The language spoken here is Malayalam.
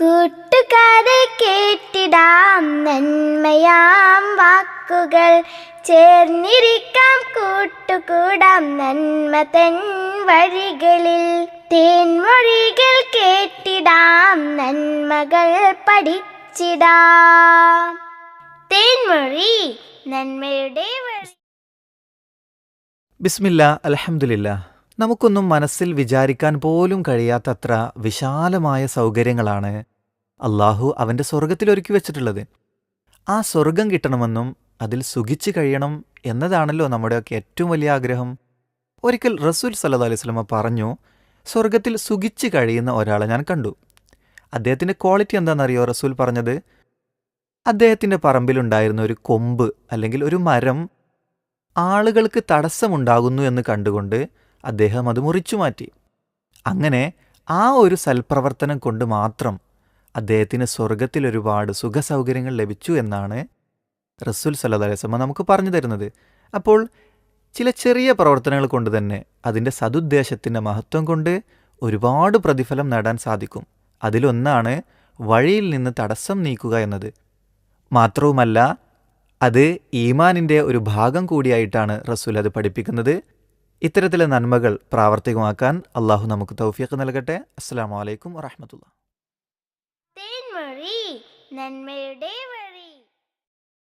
കൂട്ടുകാരെ കേട്ടിടാം നന്മയാം വാക്കുകൾ. ചേർന്നിരിക്കാം കൂട്ടുകൂടാം നന്മ തൻ വഴികളിൽ. തേൻമൊഴികൾ കേട്ടിടാം നന്മകൾ പഠിച്ചിടാം. തേൻമൊഴി നന്മയുടെ ബിസ്മില്ല അലഹമുല്ല നമുക്കൊന്നും മനസ്സിൽ വിചാരിക്കാൻ പോലും കഴിയാത്തത്ര വിശാലമായ സൗകര്യങ്ങളാണ് അള്ളാഹു അവന്റെ സ്വർഗത്തിൽ ഒരുക്കി വെച്ചിട്ടുള്ളത്. ആ സ്വർഗം കിട്ടണമെന്നും അതിൽ സുഖിച്ചു കഴിയണം എന്നതാണല്ലോ നമ്മുടെയൊക്കെ ഏറ്റവും വലിയ ആഗ്രഹം. ഒരിക്കൽ റസൂൽ സല്ലു അലൈഹി സ്വലമ പറഞ്ഞു സ്വർഗത്തിൽ സുഖിച്ച് കഴിയുന്ന ഒരാളെ ഞാൻ കണ്ടു. അദ്ദേഹത്തിന്റെ ക്വാളിറ്റി എന്താണെന്നറിയോ? റസൂൽ പറഞ്ഞത് അദ്ദേഹത്തിന്റെ പറമ്പിലുണ്ടായിരുന്ന ഒരു കൊമ്പ് അല്ലെങ്കിൽ ഒരു മരം ആളുകൾക്ക് തടസ്സമുണ്ടാകുന്നു എന്ന് കണ്ടുകൊണ്ട് അദ്ദേഹം അത് മുറിച്ചു മാറ്റി. അങ്ങനെ ആ ഒരു സൽപ്രവർത്തനം കൊണ്ട് മാത്രം അദ്ദേഹത്തിന് സ്വർഗത്തിൽ ഒരുപാട് സുഖസൗകര്യങ്ങൾ ലഭിച്ചു എന്നാണ് റസൂൽ സല്ലാസ്മ നമുക്ക് പറഞ്ഞു തരുന്നത്. അപ്പോൾ ചില ചെറിയ പ്രവർത്തനങ്ങൾ കൊണ്ട് തന്നെ അതിന്റെ സതുദ്ദേശത്തിന്റെ മഹത്വം കൊണ്ട് ഒരുപാട് പ്രതിഫലം നേടാൻ സാധിക്കും. അതിലൊന്നാണ് വഴിയിൽ നിന്ന് തടസ്സം നീക്കുക എന്നത്. മാത്രവുമല്ല അത് ഈമാനിന്റെ ഒരു ഭാഗം കൂടിയായിട്ടാണ് റസൂൽ അത് പഠിപ്പിക്കുന്നത്. ഇത്തരത്തിലെ നന്മകൾ പ്രാവർത്തികമാക്കാൻ അള്ളാഹു നമുക്ക് തൗഫീഖ് നൽകട്ടെ. അസ്സാം വലൈക്കും വറഹമത്തുള്ള നന്മയുടെ